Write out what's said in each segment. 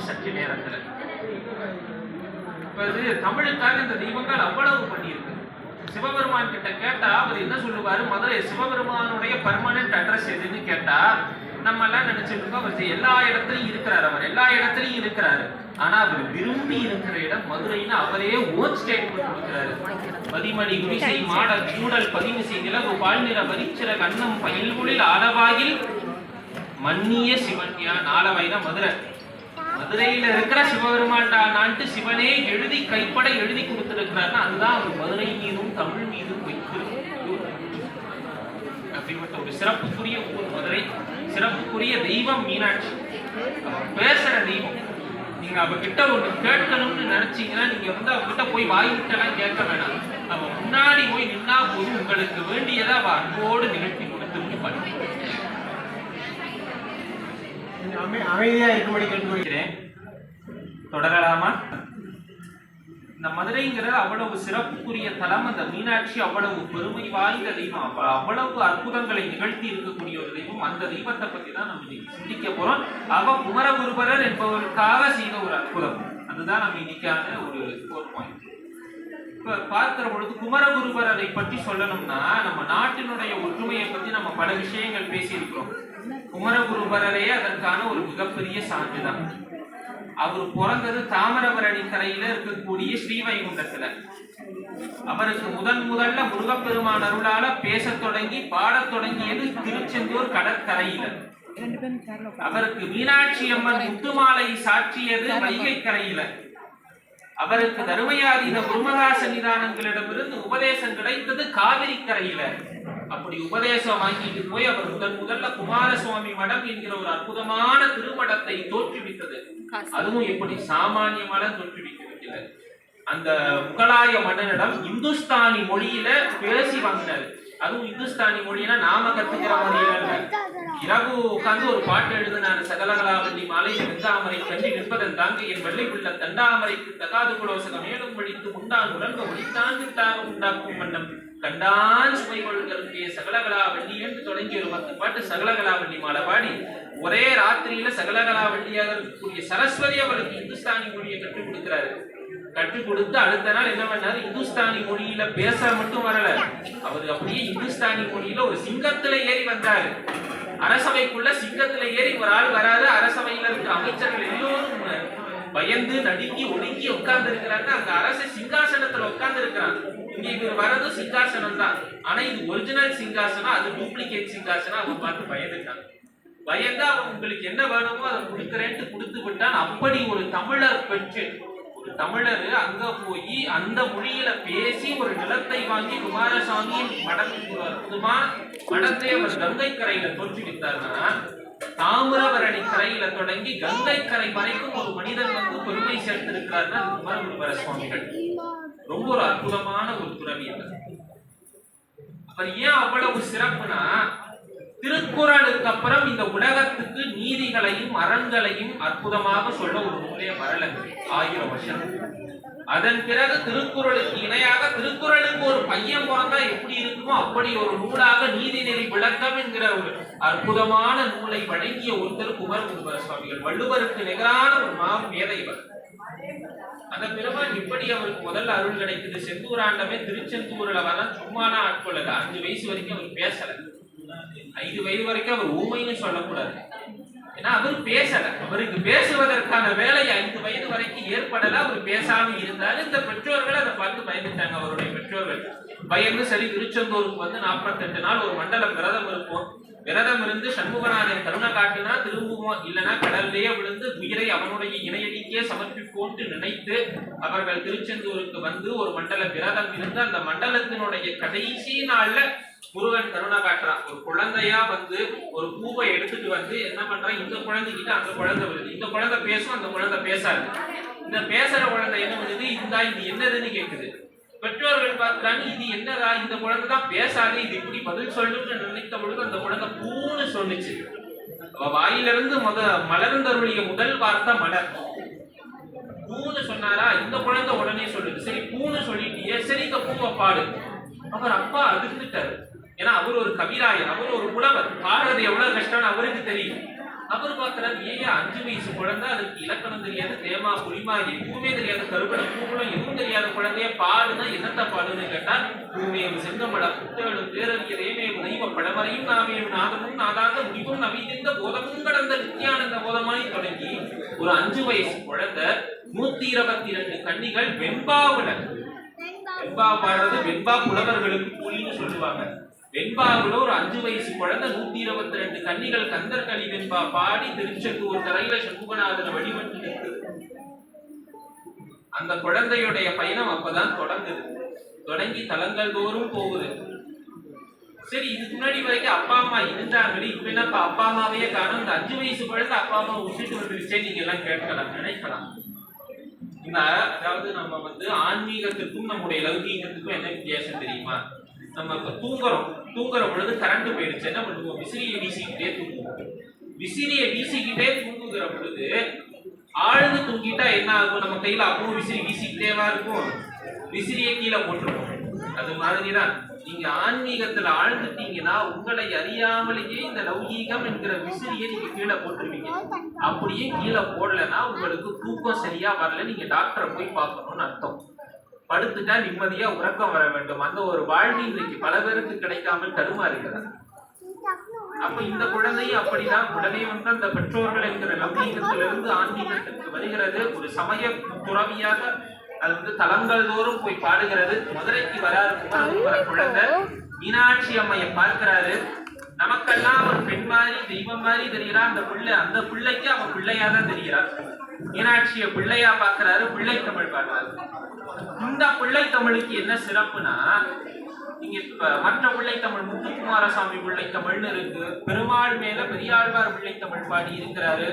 இன்னும் சற்று நேரத்தில். இப்ப இது தமிழுக்காக இந்த தெய்வங்கள் அவ்வளவு பண்ணியிருக்கு. சிவபெருமான் கிட்ட கேட்டா அவர் என்ன சொல்லுவாரு? மதுரை சிவபெருமானுடைய பர்மனன்ட் அட்ரஸ் எதுன்னு கேட்டா நம்ம எல்லாம் நினைச்சிருக்கோம் அவர் எல்லா இடத்துலயும் இருக்கிறார் அவர். எல்லா இடத்துலயும் இருக்கிறாரு. ஆனா அவர் விரும்பி இருக்கிற இடம் மதுரைன்னு அவரே ஓன் ஸ்டேட்மெண்ட் கொடுக்கிறாரு. பதிமணி குடிசை மாட கூடல் பதிவு செய்திலகு பால்நிற வரிச்சிற கண்ணம் பயில்குளில் ஆலவாயில் மன்னிய சிவன்யா நாலவாய்னா மதுரை. மதுரையில இருக்கிற சிவபெருமாண்டானான்ட்டு சிவனே எழுதி கைப்பட எழுதி கொடுத்திருக்கிறாருன்னா அதுதான் அவர் மதுரை மீதும் தமிழ் மீதும் அப்படிப்பட்ட ஒரு சிறப்புக்குரிய ஊர் மதுரை. சிறப்புக்குரிய தெய்வம் மீனாட்சி. அவ பேசுற தெய்வம். நீங்க அவகிட்ட ஒண்ணு கேட்கணும்னு நினைச்சீங்கன்னா நீங்க வந்து அவகிட்ட போய் வாய் கேட்க வேணாம். அவ முன்னாடி போய் நின்னா போது உங்களுக்கு வேண்டியதை அவ அன்போடு நிகழ்த்தி கொடுத்து பண்ணி எல்லாருமே அமைதியாக இருக்கும்படி கேட்டுக்கொள்கிறேன். தொடரலாமா? இந்த மதுரைங்கிற அவ்வளவு சிறப்புக்குரிய தலம் அந்த மீனாட்சி அவ்வளவு பெருமை வாய்ந்த தெய்வம் அப்ப அவ்வளவு அற்புதங்களை நிகழ்த்தி இருக்கக்கூடிய ஒரு தெய்வம் அந்த தெய்வத்தை பத்தி தான் நம்ம இன்னைக்கு சிந்திக்க போறோம். அவ குமரகுருபரர் என்பவருக்காக செய்த ஒரு அற்புதம். அதுதான் நம்ம இன்னைக்கான ஒரு கோர் பாயிண்ட் இப்ப பார்க்கிற பொழுது குமரகுருபரரை பற்றி சொல்லணும்னா நம்ம நாட்டினுடைய ஒற்றுமையை பத்தி நம்ம பல விஷயங்கள் பேசியிருக்கிறோம். குமரகுருபரரே அதற்கான ஒரு மிகப்பெரிய சான்றுதான். அவர் பிறந்தது தாமிரபரணி கரையில இருக்கக்கூடிய ஸ்ரீவைகுண்டத்துல. அவருக்கு முதன் முதல்ல முருகப்பெருமான் அருளால பேசத் தொடங்கி பாடத் தொடங்கியது திருச்செந்தூர் கடற்கரையில. அவருக்கு மீனாட்சி அம்மன் முத்துமாலை சாற்றியது வைகை கரையில அவருக்கு தருமையாதீன குருமகா சன்னிதானங்களிடமிருந்து உபதேசம் கிடைத்தது காவிரி கரையில அப்படி உபதேசம் வாங்கிட்டு போய் அவர் முதன் முதல்ல குமாரசுவாமி மடம் என்கிற ஒரு அற்புதமான திருமடத்தை தோற்றுவித்தது. அதுவும் எப்படி சாமானிய மடம் தோற்றுவிக்க வைக்கல அந்த முகலாய மன்னனிடம் இந்துஸ்தானி மொழியில பேசி வாங்கினாரு. அதுவும் இந்துஸ்தானி மொழியில நாம கத்துக்கிற மொழியில இரவு உட்கார்ந்து ஒரு பாட்டு எழுதினார் சகலகலாவல்லி மாலை வெந்தாமரை கண்டி நிற்பதன் தாங்க என் வெள்ளைக்குள்ள உள்ள தண்டாமரைக்கு தகாது குலோசகம் மேலும் வழித்து உண்டான் உலக ஒளித்தான் உண்டாக்கும் வண்ணம். கண்டான் சுவை கொள்கிறே சகலகலாவண்ணி என்று தொடங்கி ஒரு பத்து பாட்டு சகலகலாவண்ணி மாலை பாடி ஒரே ராத்திரியில சகலகலாவட்டியாக இருக்கக்கூடிய சரஸ்வதி அவருக்கு இந்துஸ்தானி மொழியை கற்றுக் கொடுக்கிறாரு. கற்றுக் கொடுத்து அடுத்த நாள் என்ன பண்ணாரு? இந்துஸ்தானி மொழியில பேச மட்டும் வரல. அவர் அப்படியே இந்துஸ்தானி மொழியில ஒரு சிங்கத்துல ஏறி வந்தாரு. அரசவைக்குள்ள சிங்கத்துல ஏறி ஒரு ஆள் வராது அரசவையில இருக்க அமைச்சர்கள் எல்லோரும் பயந்து நடுங்கி ஒடுங்கி உட்கார்ந்து இருக்கிறாங்க அந்த அரச சிங்காசனத்துல உட்கார்ந்து இருக்கிறாங்க இங்க இவர் வரது சிங்காசனம் தான். ஆனா இது ஒரிஜினல் சிங்காசனம் அது டூப்ளிகேட் சிங்காசனம். அவங்க பார்த்து பயந்துட்டாங்க. பயந்து அவன் உங்களுக்கு என்ன வேணுமோ அதை கொடுக்குறேன்ட்டு கொடுத்து விட்டான். அப்படி ஒரு தமிழர் பெற்று ஒரு தமிழர் அங்க போய் அந்த மொழியில பேசி ஒரு நிலத்தை வாங்கி குமாரசாமியின் மடத்துக்கு ஒரு மடத்தை அவர் கங்கை கரையில தோற்றுவித்தார்னா தாமிரபரணி கரையில தொடங்கி கங்கை கரை வரைக்கும் ஒரு மனிதன் வந்து பெருமை சேர்த்திருக்கிறார்னா அது சுவாமிகள் ரொம்ப ஒரு அற்புதமான ஒரு துறவி அவர் ஏன் அவ்வளவு சிறப்புனா அப்புறம் இந்த உலகத்துக்கு நீதிகளையும் அறங்களையும் அற்புதமாக சொல்ல ஒரு நூலே வரல. ஆயிரம் வருஷம். அதன் பிறகு திருக்குறளுக்கு இணையாக திருக்குறளுக்கு ஒரு பையன் பிறந்தா எப்படி இருக்குமோ அப்படி ஒரு நூலாக நீதிநெறி விளக்கம் என்கிற ஒரு அற்புதமான நூலை வழங்கிய ஒருத்தர் குமரகுருபர சுவாமிகள் வள்ளுவருக்கு நிகரான ஒரு மாம் மேதை இவர். அந்த பெருமான் இப்படி அவருக்கு முதல்ல அருள் கிடைக்குது செந்தூராண்டமே திருச்செந்தூர்ல வரலாம் சும்மானா ஆட்கொள்ளல. அஞ்சு வயசு வரைக்கும் அவர் பேசல. ஐந்து வயது வரைக்கும் அவர் ஊமைன்னு சொல்லக்கூடாது. ஏன்னா அவர் பேசல. அவருக்கு பேசுவதற்கான வேலை ஐந்து வயது வரைக்கும் ஏற்படல. அவர் பேசாம இருந்தாலும் இந்த பெற்றோர்கள் அதை பார்த்து பயந்துட்டாங்க. அவருடைய பெற்றோர்கள். பயந்து சரி திருச்செந்தூருக்கு வந்து நாற்பத்தெட்டு நாள் ஒரு மண்டலம் விரதம் இருப்போம். விரதம் இருந்து சண்முகநாதன் கருணை காட்டினா திரும்புவோம். இல்லைன்னா கடல்லேயே விழுந்து உயிரை அவனுடைய இணையடிக்கே சமர்ப்பிப்போன்ட்டு நினைத்து அவர்கள் திருச்செந்தூருக்கு வந்து ஒரு மண்டல விரதம் இருந்து அந்த மண்டலத்தினுடைய கடைசி நாள்ல முருகன் கருணை காட்டுறான். ஒரு குழந்தையா வந்து ஒரு பூவை எடுத்துட்டு வந்து என்ன பண்றான்? இந்த குழந்தைகிட்ட அந்த குழந்தை வருது. இந்த குழந்தை பேசும் அந்த குழந்தை பேசாது. இந்த பேசுற குழந்தை என்ன பண்ணுது? இந்தா இது என்னதுன்னு கேட்குது பெற்றோர்கள் பார்க்கறாங்க இது என்னடா இந்த குழந்தை தான் பேசாது இது இப்படி பதில் சொல்லணும்னு நினைத்த பொழுது அந்த குழந்தை பூன்னு சொன்னிச்சு. அவ வாயிலிருந்து முத மலர்ந்தருடைய முதல் வார்த்தை மலர். பூன்னு சொன்னாரா? இந்த குழந்தை உடனே சொல்லுது. சரி பூன்னு சொல்லிட்டியே. சரி இந்த பூவை பாடு. அவர் அப்பா அதிர்ந்துட்டாரு ஏன்னா அவர் ஒரு கவிராயர் அவர் ஒரு புலவர். பாடுறது எவ்வளவு கஷ்டம்னு அவருக்கு தெரியும். அவர் பார்க்கிறார் ஏன் அஞ்சு வயசு குழந்தை அதுக்கு இலக்கணம் தெரியாது தேமா புலிமா எதுவுமே தெரியாது கருப்பண பூகுலம் எதுவும் தெரியாத குழந்தைய பாடுனா என்னத்த பாடுன்னு கேட்டால் பூமேவு செங்கமட புத்தகளும் பேரறிய ரேமேவு தெய்வ படமறையும் நாமேவு நாதமும் நாதாந்த முடிவும் நவீனிந்த போதமும் கடந்த நித்தியானந்த போதமாய் தொடங்கி ஒரு அஞ்சு வயசு குழந்தை நூத்தி இருபத்தி ரெண்டு கன்னிகள் வெண்பாவுடன் வெண்பா பாடுறது வெண்பா புலவர்களுக்கு கூலின்னு சொல்லுவாங்க. வெண்பாவில் ஒரு அஞ்சு வயசு குழந்தை நூத்தி இருபத்தி ரெண்டு கன்னிகள் கந்தர் களி வெண்பா பாடி திருச்செந்தூர் தரையில சண்முகநாதன் வழிபட்டு நிற்குது. அந்த குழந்தையுடைய பயணம் அப்பதான் தொடங்குது. தொடங்கி தலங்கள் தோறும் போகுது. சரி இதுக்கு முன்னாடி வரைக்கும் அப்பா அம்மா இருந்தாங்களே இப்ப என்னப்பா? அப்பா அம்மாவையே காணும். இந்த அஞ்சு வயசு குழந்தை அப்பா அம்மா விட்டுட்டு வந்துருச்சே நீங்க எல்லாம் கேட்கலாம் நினைக்கலாம். இந்த அதாவது நம்ம வந்து ஆன்மீகத்துக்கும் நம்முடைய லௌகீகத்துக்கும் என்ன வித்தியாசம் தெரியுமா? நம்ம இப்போ தூங்குறோம். தூங்குற பொழுது கரண்ட் போயிடுச்சு. என்ன பண்ணுவோம்? விசிறியை வீசிக்கிட்டே தூங்குவோம். விசிறியை வீசிக்கிட்டே தூங்குகிற பொழுது ஆழ்ந்து தூங்கிட்டா என்ன ஆகும்? நம்ம கையில அப்பவும் விசிறி வீசிக்கிட்டேவா இருக்கும். விசிறியை கீழே போட்டுருவோம். அது மாதிரி தான் நீங்க ஆன்மீகத்துல ஆழ்ந்துட்டீங்கன்னா உங்களை அறியாமலேயே இந்த லௌகீகம் என்கிற விசிறியை நீங்க கீழே போட்டுருவீங்க. அப்படியே கீழே போடலன்னா உங்களுக்கு தூக்கம் சரியா வரல. நீங்க டாக்டரை போய் பார்க்கணும்னு அர்த்தம். படுத்துட்டா நிம்மதியா உறக்கம் வர வேண்டும். அந்த ஒரு வாழ்வு இன்றைக்கு பல பேருக்கு கிடைக்காமல் தடுமா அப்ப இந்த குழந்தையும் அப்படிதான். உடனே வந்து அந்த பெற்றோர்கள் என்கிற லௌகீகத்திலிருந்து ஆன்மீகத்திற்கு வருகிறது. ஒரு சமய துறவியாக அது வந்து தலங்கள் தோறும் போய் பாடுகிறது. மதுரைக்கு வராரு குழந்தை. மீனாட்சி அம்மையை பார்க்கிறாரு. நமக்கெல்லாம் ஒரு பெண் மாதிரி தெய்வம் மாதிரி தெரிகிறா அந்த பிள்ளை அந்த பிள்ளைக்கு அவன் பிள்ளையா தான் தெரிகிறார் மீனாட்சியை பிள்ளையா பார்க்கிறாரு. பிள்ளை தமிழ் பாடுறாரு இந்த பிள்ளை தமிழுக்கு என்ன சிறப்புனா நீங்க இப்ப மற்ற பிள்ளைத்தமிழ் முத்துக்குமாரசாமி பிள்ளைத்தமிழ்னு இருக்கு. பெருமாள் மேல பெரியாழ்வார் பிள்ளைத்தமிழ் பாடி இருக்கிறாரு.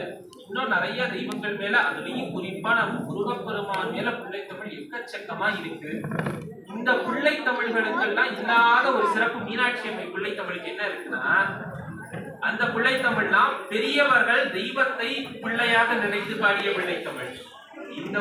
இன்னும் நிறைய தெய்வங்கள் மேல அதுலயும் குறிப்பா நம்ம முருகப்பெருமான் மேல பிள்ளைத்தமிழ் எக்கச்சக்கமா இருக்கு. இந்த பிள்ளைத்தமிழ்களுக்கெல்லாம் இல்லாத ஒரு சிறப்பு மீனாட்சி அம்மை பிள்ளைத்தமிழுக்கு என்ன இருக்குன்னா அந்த பிள்ளைத்தமிழ்லாம் பெரியவர்கள் தெய்வத்தை பிள்ளையாக நினைத்து பாடிய பிள்ளைத்தமிழ் இந்த